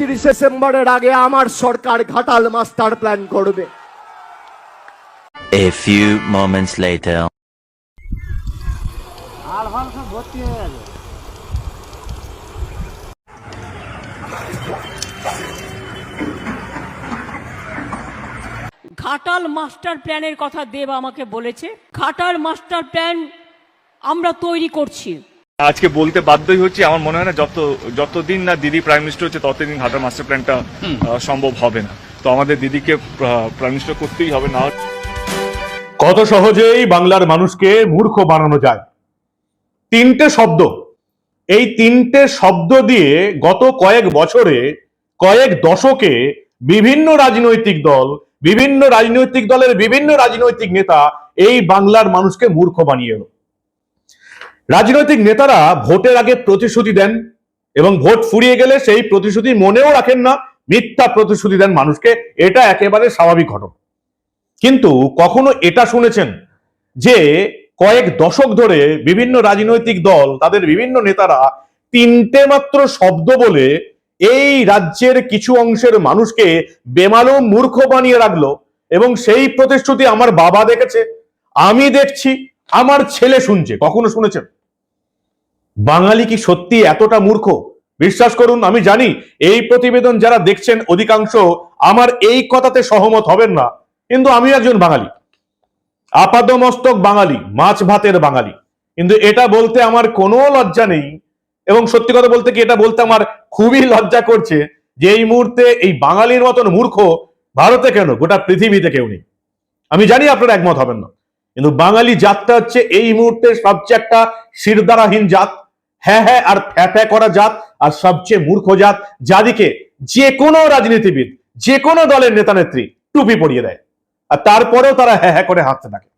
একত্রিশে ডিসেম্বরের আগে আমার সরকার ঘাটাল মাস্টার প্ল্যান করবে। A few moments later. Ghatal master প্ল্যানের কথা দেব আমাকে বলেছে। ঘাটাল মাস্টার প্ল্যান আমরা তৈরি করছি। আজকে বলতে বাধ্যই হচ্ছে আমার মনে হয় না যত যতদিন না দিদি প্রাইম মিনিস্টার হচ্ছে ততদিন ঘাটার মাস্টার প্ল্যানটা সম্ভব হবে না। তো আমাদের দিদিকে প্রাইম মিনিস্টার করতেই হবে না কত সহজেই বাংলার মানুষকে মূর্খ বানানো যায়। তিনটে শব্দ। এই তিনটে শব্দ দিয়ে গত কয়েক বছরে কয়েক দশকে বিভিন্ন রাজনৈতিক দল বিভিন্ন রাজনৈতিক দলের বিভিন্ন রাজনৈতিক নেতা এই বাংলার মানুষকে মূর্খ বানিয়ে এলো। রাজনৈতিক নেতারা ভোটের আগে প্রতিশ্রুতি দেন এবং ভোট ফুরিয়ে গেলে সেই প্রতিশ্রুতি মনেও রাখেন না, মিথ্যা প্রতিশ্রুতি দেন মানুষকে। এটা একেবারে স্বাভাবিক ঘটনা। কিন্তু কখনো এটা শুনেছেন যে কয়েক দশক ধরে বিভিন্ন রাজনৈতিক দল, তাদের বিভিন্ন নেতারা তিনটে মাত্র শব্দ বলে এই রাজ্যের কিছু অংশের মানুষকে বেমালুম মূর্খ বানিয়ে রাখল এবং সেই প্রতিশ্রুতি আমার বাবা দেখেছে, আমি দেখছি, আমার ছেলে শুনছে। কখনো শুনেছেন? বাঙালি কি সত্যি এতটা মূর্খ? বিশ্বাস করুন, আমি জানি এই প্রতিবেদন যারা দেখছেন অধিকাংশ আমার এই কথাতে সহমত হবেন না। কিন্তু আমি একজন বাঙালি। আপাদমস্তক বাঙালি মাছ ভাতের বাঙালি। কিন্তু এটা বলতে আমার কোনো লজ্জা নেই এবং সত্যি কথা বলতে কি এটা বলতে আমার খুবই লজ্জা করছে যে এই মুহূর্তে এই বাঙালির মতন মূর্খ ভারতে কেন? গোটা পৃথিবীতে কেউ নেই। আমি জানি আপনারা একমত হবেন না। কিন্তু বাঙালি জাতটা হচ্ছে এই মুহূর্তে সবচেয়ে একটা শিরদারাহীন জাত। হ্যাঁ হ্যাঁ আর ফ্যা ফ্যা করা জাত, আর সবচেয়ে মূর্খ জাত, যাদিকে যে কোনো রাজনীতিবিদ, যে কোনো দলের নেতা নেত্রী টুপি পরিয়ে দেয়। আর তারপরেও তারা হ্যাঁ হ্যাঁ করে হাসতে থাকে।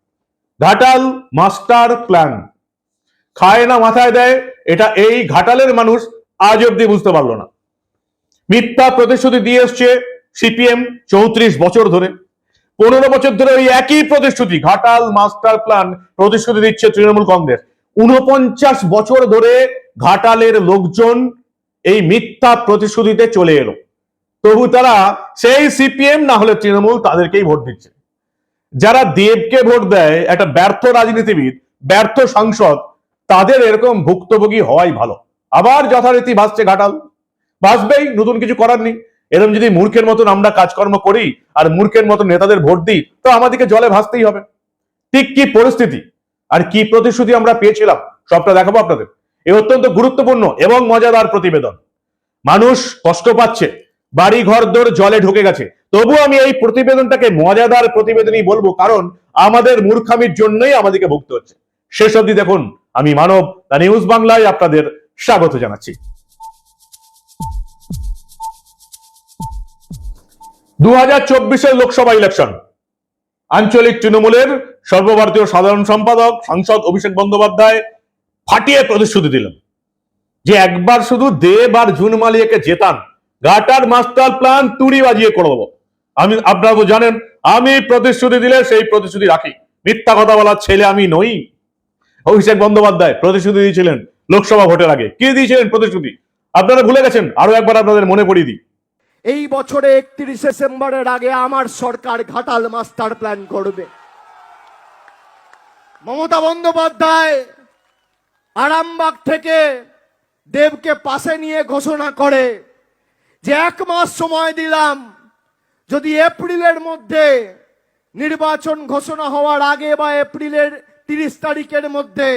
Ghatal master plan. খায় না মাথায় দেয়, এটা এই ঘাটালের মানুষ আজ অব্দি বুঝতে পারল না। মিথ্যা প্রতিশ্রুতি দিয়ে এসছে সিপিএম চৌত্রিশ বছর ধরে। পনেরো বছর ধরে ওই একই প্রতিশ্রুতি, ঘাটাল মাস্টার প্ল্যান প্রতিশ্রুতি দিচ্ছে তৃণমূল কংগ্রেস। উনপঞ্চাশ বছর ধরে ঘাটালের লোকজন এই মিথ্যা প্রতিশ্রুতিতে চলে এলো। তবু তারা সেই সিপিএম না হলে তৃণমূল তাদেরকেই ভোট দিচ্ছে। যারা দেবকে ভোট দেয়, একটা ব্যর্থ রাজনীতিবিদ, ব্যর্থ সাংসদ, তাদের এরকম ভুক্তভোগী হওয়াই ভালো। আবার যথারীতি ভাসছে ঘাটাল। ভাসবেই, নতুন কিছু করার নেই। এরকম যদি মূর্খের মতন আমরা কাজকর্ম করি আর মূর্খের মতন নেতাদের ভোট দিই, তো আমাদেরকে জলে ভাসতেই হবে। ঠিক কি পরিস্থিতি? আর কি প্রতিশ্রুতি আমরা পেয়েছিলাম, সবটা দেখাবো আপনাদের। এই অত্যন্ত গুরুত্বপূর্ণ এবং মজাদার প্রতিবেদন। মানুষ কষ্ট পাচ্ছে বাড়ি ঘর দোর জলে ঢুকে গেছে। তবু আমি এই প্রতিবেদনটাকে মজাদার প্রতিবেদনই বলব, কারণ আমাদের মূর্খামির জন্যই আমাদেরকে ভুগতে হচ্ছে। শেষ অবধি দেখুন, আমি মানব, দ্য নিউজ বাংলায় আপনাদের স্বাগত জানাচ্ছি। দু হাজার চব্বিশের লোকসভা ইলেকশন। আঞ্চলিক তৃণমূলের সর্বভারতীয় সাধারণ সম্পাদক সাংসদ অভিষেক বন্দ্যোপাধ্যায় ফাটিয়ে প্রতিশ্রুতি দিলেন যে একবার শুধু দেব আর জুন মালিয়াকে জেতান গাটার মাস্টার প্ল্যান তুড়ি বাজিয়ে করে দেবো। আমি, আপনারা তো জানেন, আমি প্রতিশ্রুতি দিলে সেই প্রতিশ্রুতি রাখি। মিথ্যা কথা বলার ছেলে আমি নই। অভিষেক বন্দ্যোপাধ্যায় প্রতিশ্রুতি দিয়েছিলেন লোকসভা ভোটের আগে। কি দিয়েছিলেন প্রতিশ্রুতি? আপনারা ভুলে গেছেন, আরও একবার আপনাদের মনে পড়িয়ে দিই। এই বছরে একত্রিশে ডিসেম্বরের আগে আমার সরকার ঘাটাল মাস্টার প্ল্যান করবে। মমতা বন্দ্যোপাধ্যায় আরামবাগ থেকে দেবকে পাশে নিয়ে ঘোষণা করে যে এক মাস সময় দিলাম, যদি এপ্রিলের মধ্যে নির্বাচন ঘোষণা হওয়ার আগে বা এপ্রিলের তিরিশ তারিখের মধ্যে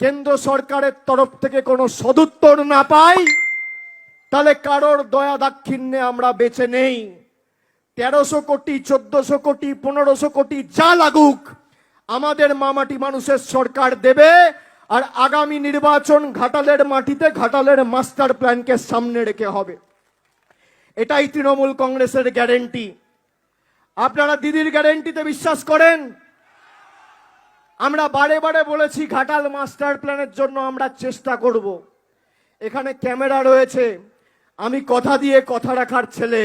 কেন্দ্র সরকারের তরফ থেকে কোনো সদুত্তর না পাই তাহলে কারোর দয়া দাক্ষিণ্যে আমরা বেঁচে নেই। তেরোশো কোটি, চোদ্দশো কোটি, পনেরোশো কোটি, যা লাগুক, আমাদের মামাটি মানুষের সরকার দেবে, আর আগামী নির্বাচন ঘাটালের মাটিতে ঘাটালের মাস্টার প্ল্যানকে সামনে রেখে হবে। এটাই তৃণমূল কংগ্রেসের গ্যারেন্টি। আপনারা দিদির গ্যারেন্টিতে বিশ্বাস করেন? আমরা বারে বারে বলেছি, ঘাটাল মাস্টার প্ল্যানের জন্য আমরা চেষ্টা করব। এখানে ক্যামেরা রয়েছে। আমি কথা দিয়ে কথা রাখার ছেলে।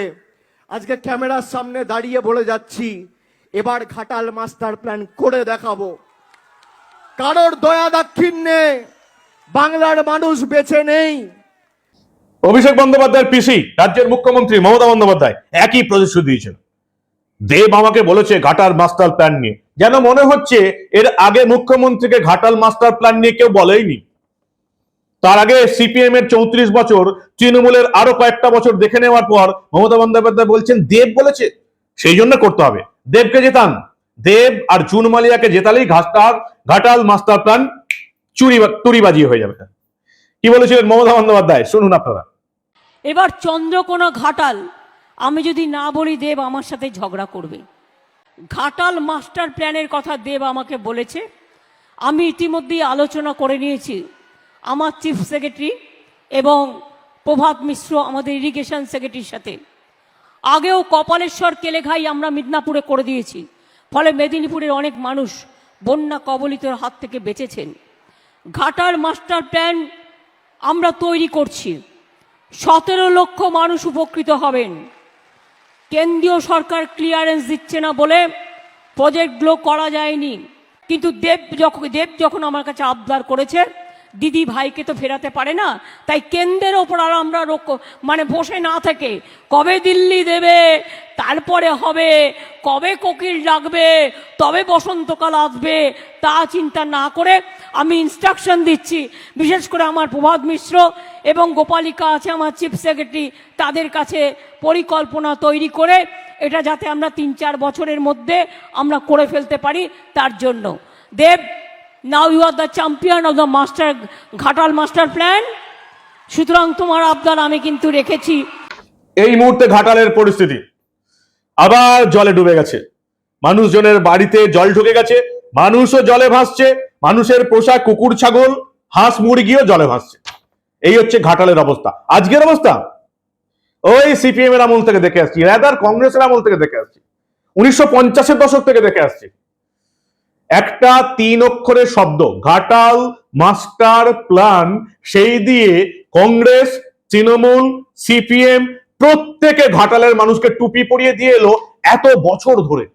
আজকে ক্যামেরার সামনে দাঁড়িয়ে বলে যাচ্ছি, এবার ঘাটাল মাস্টার প্ল্যান করে দেখাবো। কারোর দয়া দাক্ষিণ্যে বাংলার মানুষ বেঁচে নেই। অভিষেক বন্দ্যোপাধ্যায়ের পিসি, রাজ্যের মুখ্যমন্ত্রী মমতা বন্দ্যোপাধ্যায় একই প্রতিশ্রুতি দিয়েছেন। দেব আমাকে বলেছে ঘাটাল মাস্টার প্ল্যান নিয়ে। যেন মনে হচ্ছে, এর আগে মুখ্যমন্ত্রীকে ঘাটাল মাস্টার প্ল্যান নিয়ে কেউ বলেইনি। তার আগে সিপিএম এর চৌত্রিশ বছর, তৃণমূলের আরও কয়েকটা বছর দেখে নেওয়ার পর মমতা বন্দ্যোপাধ্যায় বলছেন, দেব বলেছে, সেই জন্য করতে হবে। দেবকে জেতান। দেব আর জুন মালিয়াকে জেতালেই ঘাটাল ঘাটাল মাস্টার প্ল্যান চুরি তুরিবাজি হয়ে যাবে। কি বলেছিলেন মমতা বন্দ্যোপাধ্যায়? শুনুন আপনারা। এবার চন্দ্রকোনা ঘাটাল। আমি যদি না বলি, দেব আমার সাথে ঝগড়া করবে। ঘাটাল মাস্টার প্ল্যানের কথা দেব আমাকে বলেছে। আমি ইতিমধ্যেই আলোচনা করে নিয়েছি। আমার চিফ সেক্রেটারি এবং প্রভাত মিশ্র আমাদের ইরিগেশন সেক্রেটারির সাথে। আগেও কপালেশ্বর কেলেঘাই আমরা মিদনাপুরে করে দিয়েছি। ফলে মেদিনীপুরের অনেক মানুষ বন্যা কবলিতের হাত থেকে বেঁচেছেন। ঘাটার মাস্টার প্ল্যান আমরা তৈরি করছি। সতেরো লক্ষ মানুষ উপকৃত হবেন। কেন্দ্রীয় সরকার ক্লিয়ারেন্স দিচ্ছে না বলে প্রজেক্টগুলো করা যায়নি। কিন্তু দেব যখন দেব যখন আমার কাছে আবদার করেছে দিদি ভাইকে তো ফেরাতে পারে না, তাই কেন্দ্রের ওপর আর আমরা মানে বসে না থেকে, কবে দিল্লি দেবে, তারপরে হবে, কবে কোকিল ডাকবে তবে বসন্তকাল আসবে, তা চিন্তা না করে আমি ইনস্ট্রাকশন দিচ্ছি, বিশেষ করে আমার প্রভাত মিশ্র এবং গোপালিকা আছে, আমার চিফ সেক্রেটারি তাদের কাছে পরিকল্পনা তৈরি করে এটা যাতে আমরা তিন চার বছরের মধ্যে আমরা করে ফেলতে পারি, তার জন্য। Dev now you are the champion of the master Ghatal master plan সুতরাং তোমার আবদার আমি কিন্তু রেখেছি। এই মুহূর্তে ঘাটালের পরিস্থিতি। আবার জলে ডুবে গেছে। মানুষজনের বাড়িতে জল ঢুকে গেছে। মানুষও জলে ভাসছে। মানুষের পোষা কুকুর, ছাগল, হাঁস, মুরগিও জলে ভাসছে। এই হচ্ছে ঘাটালের অবস্থা। আজকের অবস্থা? ওই সিপিএম এর আমল থেকে দেখে আসছি। রাদার কংগ্রেসের আমল থেকে দেখে আসছি। উনিশশো পঞ্চাশের দশক থেকে দেখে আসছি। একটা তিন অক্ষরের শব্দ, ঘাটাল, মাস্টার প্ল্যান, সেই দিয়ে কংগ্রেস, তৃণমূল, সিপিএম প্রত্যেকে ঘাটালের মানুষকে টুপি পরিয়ে দিয়ে এলো এত বছর ধরে।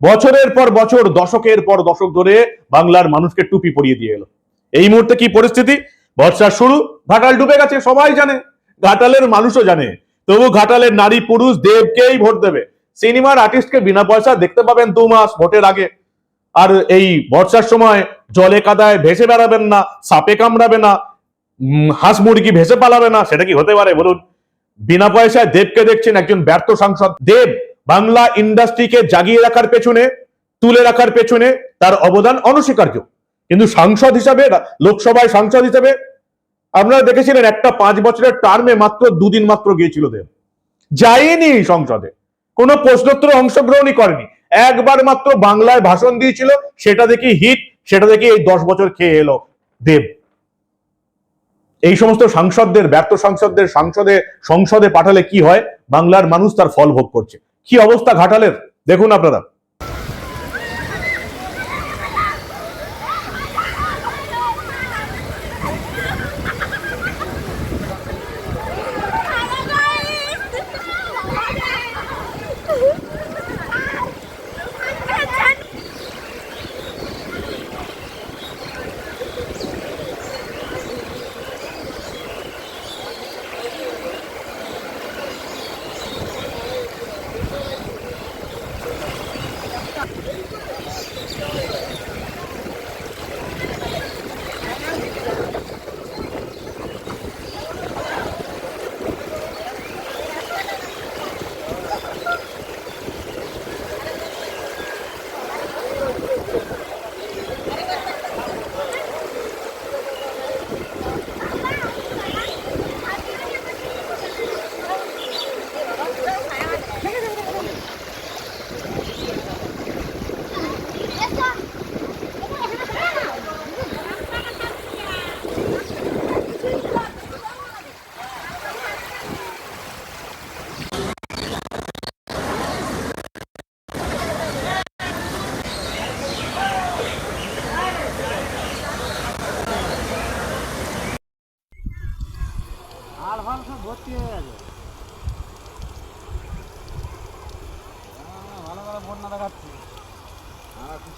বছরের পর বছর, দশকের পর দশক ধরে বাংলার মানুষকে টুপি পরিয়ে দিয়ে এলো। এই মুহূর্তে কি পরিস্থিতি? বর্ষার শুরু ঘাটাল ডুবে গেছে, সবাই জানে, ঘাটালের মানুষও জানে। তবু ঘাটালের নারী পুরুষ দেবকেই ভোট দেবে। সিনেমার আর্টিস্টকে বিনা পয়সা দেখতে পাবেন দু মাস ভোটের আগে। আর এই বর্ষার সময় জলে কাদায় ভেসে বেড়াবেন না, সাপে কামড়াবে না হাঁস মুরগি ভেসে পালাবে না, সেটা কি হতে পারে? বলুন। বিনা পয়সায় দেবকে দেখছেন একজন ব্যর্থ সাংসদ। দেব, বাংলা ইন্ডাস্ট্রিকে জাগিয়ে রাখার পেছনে, তুলে রাখার পেছনে তার অবদান অনস্বীকার্য। কিন্তু সাংসদ হিসাবে, লোকসভায় সাংসদ হিসাবে, আপনারা দেখেছিলেন একটা পাঁচ বছরের টার্মে মাত্র দুদিন মাত্র গিয়েছিল দেব। যায়নি সংসদে। কোনো প্রশ্নোত্তর অংশগ্রহণই করেনি। একবার মাত্র বাংলায় ভাষণ দিয়েছিল, সেটা দেখি হিট, সেটা দেখি এই দশ বছর খেয়ে এলো দেব। এই সমস্ত সাংসদদের, ব্যর্থ সাংসদদের, সংসদে সংসদে পাঠালে কি হয়? বাংলার মানুষ তার ফল ভোগ করছে। কি অবস্থা ঘাটালের? দেখুন আপনারা।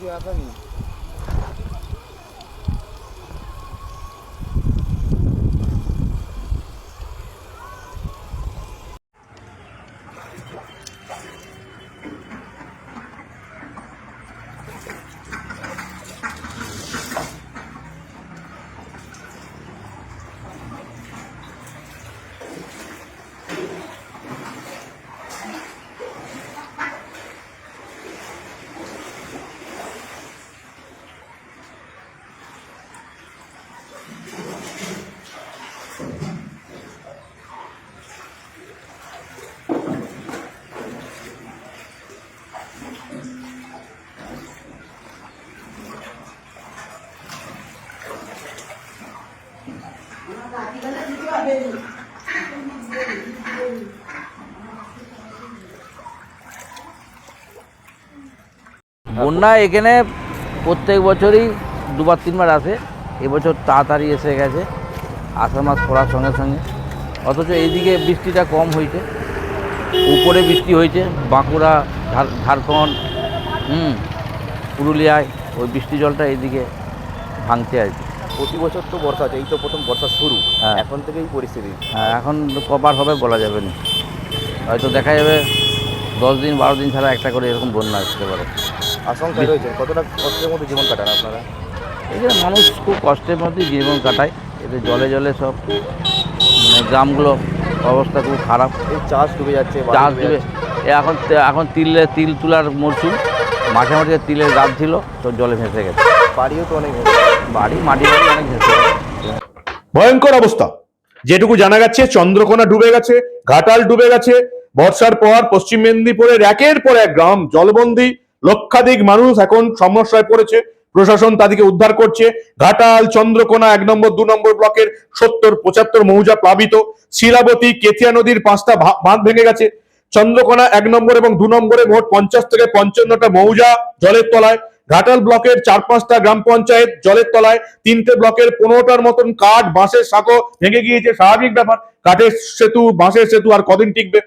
chegava a mim. বন্যা এখানে প্রত্যেক বছরই দুবার, তিনবার আসে। এবছর তাড়াতাড়ি এসে গেছে, আষাঢ় মাস পড়ার সঙ্গে সঙ্গে। অথচ এইদিকে বৃষ্টিটা কম হয়েছে, উপরে বৃষ্টি হয়েছে, বাঁকুড়া, ঝাড়- ঝাড়খণ্ড, হুম, পুরুলিয়ায় ওই বৃষ্টি জলটা এইদিকে ভাঙছে আর কি প্রতি বছর তো বর্ষা আছে এই তো প্রথম বর্ষা শুরু। হ্যাঁ। এখন থেকেই পরিস্থিতি। হ্যাঁ, এখন কবার হবে বলা যাবে না। হয়তো দেখা যাবে দশ দিন বারো দিন ছাড়া একটা করে এরকম বন্যা আসতে পারে। আশঙ্কায় রয়েছে কতটা কষ্টের মধ্যে জীবন কাটান আপনারা? এখানে মানুষ খুব কষ্টের মধ্যে জীবন কাটায় এতে জলে জলে সব মানে গ্রামগুলো অবস্থা খুব খারাপ। এই চাষ ডুবে যাচ্ছে চাষ ডুবে এখন এখন তিলে তিল তোলার মরশুম মাঝে মাঝে তিলের গাছ ছিল তো জলে ভেসে গেছে। বাড়িও তো অনেক বাড়ি, মাটি অনেক ভেসে ভয়ঙ্কর অবস্থা। যেটুকু জানা গেছে, চন্দ্রকোনা ডুবে গেছে, ঘাটাল ডুবে গেছে, বর্ষার পর পশ্চিম মেদিনীপুরের একের পর এক গ্রাম জলবন্দী লক্ষাধিক মানুষ এখন সমস্যায় পড়েছে। প্রশাসন তাদেরকে উদ্ধার করছে। ঘাটাল, চন্দ্রকোনা এক নম্বর, দু নম্বর ব্লকের সত্তর, পঁচাত্তর মৌজা প্লাবিত। শিলাবতী, কেতিয়া নদীর পাঁচটা বাঁধ ভেঙে গেছে। চন্দ্রকোনা এক নম্বর এবং দু নম্বরে মোট পঞ্চাশ থেকে পঞ্চান্নটা মৌজা জলের তলায়। ঘাটাল ব্লকের চার পাঁচটা গ্রাম পঞ্চায়েত জলের তলায় তিনটে ব্লকের পনেরোটার মতন কাঠ, বাঁশের সাঁকো ভেঙে গিয়েছে। স্বাভাবিক ব্যাপার, কাঠের সেতু, বাঁশের সেতু আর কদিন টিকবে।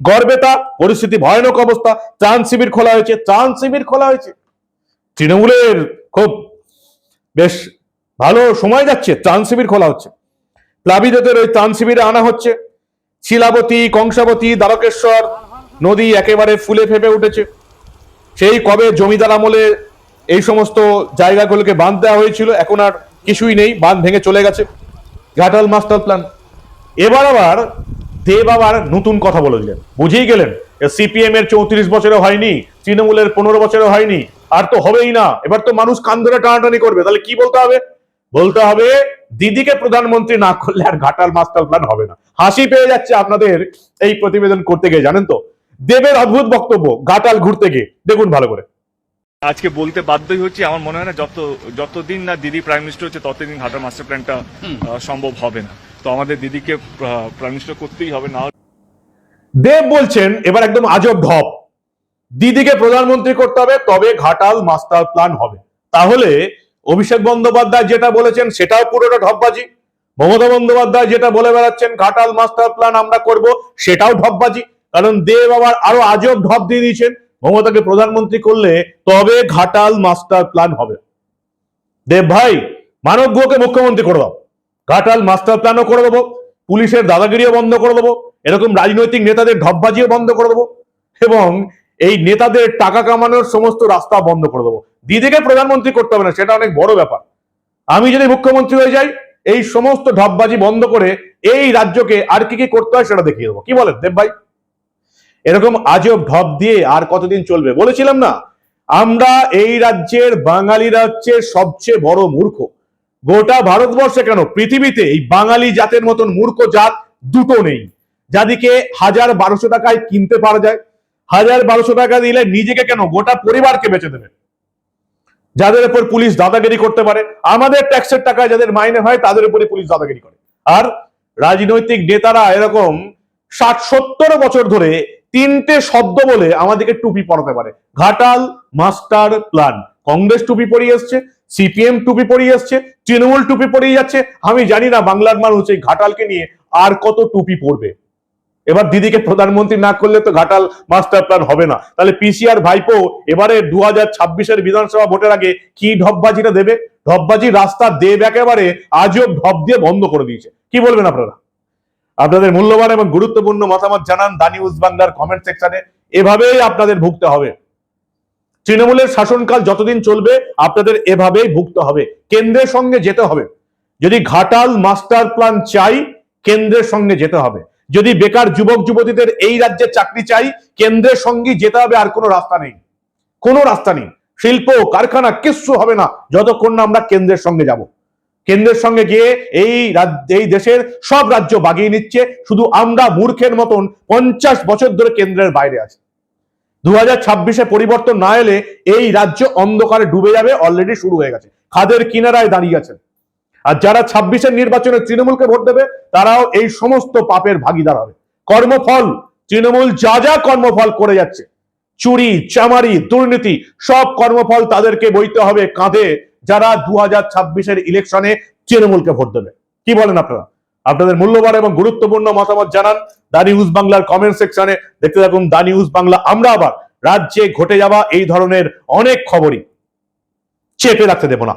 গড়বেতা, পরিস্থিতি ভয়ানক অবস্থা। ত্রাণ শিবির খোলা হয়েছে। ত্রাণ শিবির খোলা হয়েছে। তৃণমূলের খুব বেশ ভালো সময় যাচ্ছে, ত্রাণ শিবির খোলা হচ্ছে। প্লাবিতদের ওই ত্রাণ শিবিরে আনা হচ্ছে। শিলাবতী, কংসাবতী, দ্বারকেশ্বর নদী একেবারে ফুলে ফেপে উঠেছে। সেই কবে জমিদার আমলে এই সমস্ত জায়গাগুলোকে বাঁধ দেওয়া হয়েছিল, এখন আর কিছুই নেই, বাঁধ ভেঙে চলে গেছে। Ghatal master plan. এবার আবার দেব আবার নতুন কথা বলে দিলেন। বুঝেই গেলেন সিপিএম এর চৌত্রিশ বছরে হয়নি, তৃণমূলের পনেরো বছরে হয়নি, আর তো হবেই না। এবার তো মানুষ কান ধরে টানাটানি করবে, তাহলে কি বলতে হবে? বলতে হবে, দিদিকে প্রধানমন্ত্রী না করলে আর ঘাটাল মাস্টার প্ল্যান হবে না। হাসি পেয়ে যাচ্ছে আপনাদের এই প্রতিবেদন করতে গিয়ে, জানেন তো? দেবের অদ্ভুত বক্তব্য, ঘাটাল ঘুরতে গিয়ে। দেখুন ভালো করে। আজকে বলতে বাধ্যই হচ্ছে আমার মনে হয় না যত যতদিন না দিদি প্রাইম মিনিস্টার হচ্ছে ততদিন ঘাটার মাস্টার প্ল্যানটা সম্ভব হবে না। তো আমাদের দিদিকে প্রাইম মিনিস্টার করতেই হবে না দেব বলছেন এবার একদম আজব ঢপ। দিদিকে প্রধানমন্ত্রী করতে হবে তবে ঘাটাল মাস্টার প্ল্যান হবে। তাহলে অভিষেক বন্দ্যোপাধ্যায় যেটা বলেছেন সেটাও পুরোটা ঢপবাজি। মমতা বন্দ্যোপাধ্যায় যেটা বলে বেড়াচ্ছেন ঘাটাল মাস্টার প্ল্যান আমরা করব সেটাও ঢপবাজি। কারণ দেব আবার আরও আজব ঢপ দিয়ে দিয়েছেন। মমতাকে প্রধানমন্ত্রী করলে তবে ঘাটাল মাস্টার প্ল্যান হবে। দেব ভাই, মানব গুহকে মুখ্যমন্ত্রী করে দাও। ঘাটাল মাস্টার প্ল্যানও করে দেবো, পুলিশের দাদাগিরিও বন্ধ করে দেবো, এরকম রাজনৈতিক নেতাদের ঢপবাজিও বন্ধ করে দেবো এবং এই নেতাদের টাকা কামানোর সমস্ত রাস্তা বন্ধ করে দেবো। দিদিকে প্রধানমন্ত্রী করতে হবে না, সেটা অনেক বড় ব্যাপার। আমি যদি মুখ্যমন্ত্রী হয়ে যাই, এই সমস্ত ঢপবাজি বন্ধ করে এই রাজ্যকে আর কি কি করতে হয় সেটা দেখিয়ে দেবো। কি বলেন দেব ভাই? এরকম আজব ঢপ দিয়ে আর কতদিন চলবে? বলেছিলাম না? আমরা এই রাজ্যের বাঙালিরা হচ্ছে সবচেয়ে বড় মূর্খ। গোটা ভারতবর্ষে কেন? পৃথিবীতে এই বাঙালি জাতের মতন মূর্খ জাত দুটো নেই। যাদিকে হাজার বারোশো টাকায় কিনতে পারা যায়। হাজার বারোশো টাকা দিলে নিজেকে কেন? গোটা পরিবারকে বেঁচে দেবে। যাদের উপর পুলিশ দাদাগিরি করতে পারে, আমাদের ট্যাক্সের টাকায় যাদের মাইনে হয়, তাদের উপরে পুলিশ দাদাগিরি করে। আর রাজনৈতিক নেতারা এরকম ষাট সত্তর বছর ধরে তিনটে শব্দ বলে আমাদেরকে টুপি পরাতে পারে। Ghatal master plan. কংগ্রেস টুপি পরিয়ে এসছে, সিপিএম টুপি পরিয়ে এসছে, তৃণমূল টুপি পরিয়ে যাচ্ছে। আমি জানি না বাংলার মানুষ এই ঘাটালকে নিয়ে আর কত টুপি পরবে। এবার দিদিকে প্রধানমন্ত্রী না করলে তো ঘাটাল মাস্টার প্ল্যান হবে না। তাহলে পিসিআর ভাইপো এবারে দু হাজার ছাব্বিশের বিধানসভা ভোটের আগে কি ঢপবাজিটা দেবে? ঢপবাজি রাস্তা দেব একেবারে আজও ঢপ দিয়ে বন্ধ করে দিয়েছে। কি বলবেন আপনারা? আপনাদের মূল্যবান এবং গুরুত্বপূর্ণ মতামত জানান দা নিউজ বাংলার কমেন্ট সেকশনে এভাবেই আপনাদের ভুগতে হবে। তৃণমূলের শাসনকাল যতদিন চলবে, আপনাদের এভাবেই ভুগতে হবে। কেন্দ্রের সঙ্গে যেতে হবে। যদি ঘাটাল মাস্টার প্ল্যান চাই, কেন্দ্রের সঙ্গে যেতে হবে। যদি বেকার যুবক যুবতীদের এই রাজ্যে চাকরি চাই, কেন্দ্রের সঙ্গে যেতে হবে আর কোনো রাস্তা নেই। কোনো রাস্তা নেই। শিল্প, কারখানা, কিচ্ছু হবে না। যতক্ষণ না আমরা কেন্দ্রের সঙ্গে যাব। কেন্দ্রের সঙ্গে গিয়ে এই এই দেশের সব রাজ্য বাগিয়ে নিচ্ছে। শুধু আমরা মূর্খের মতন পঞ্চাশ বছর ধরে কেন্দ্রের বাইরে আছি। দু হাজার ছাব্বিশে পরিবর্তন না এলে এই রাজ্য অন্ধকারে ডুবে যাবে অলরেডি শুরু হয়ে গেছে। খাদের কিনারায় দাঁড়িয়ে আছেন। আর যারা ছাব্বিশের নির্বাচনে তৃণমূলকে ভোট দেবে, তারাও এই সমস্ত পাপের ভাগিদার হবে। কর্মফল, তৃণমূল যা যা কর্মফল করে যাচ্ছে। চুরি, চামারি, দুর্নীতি, সব কর্মফল তাদেরকে বইতে হবে কাঁধে। যারা দু হাজার ছাব্বিশের ইলেকশনে তৃণমূলকে ভোট দেবে। কি বলেন আপনারা? আপনাদের মূল্যবান এবং গুরুত্বপূর্ণ মতামত জানান দা নিউজ বাংলার কমেন্ট সেকশনে দেখতে থাকুন দা নিউজ বাংলা। আমরা আবার রাজ্যে ঘটে যাওয়া এই ধরনের অনেক খবরই চেপে রাখতে দেব না।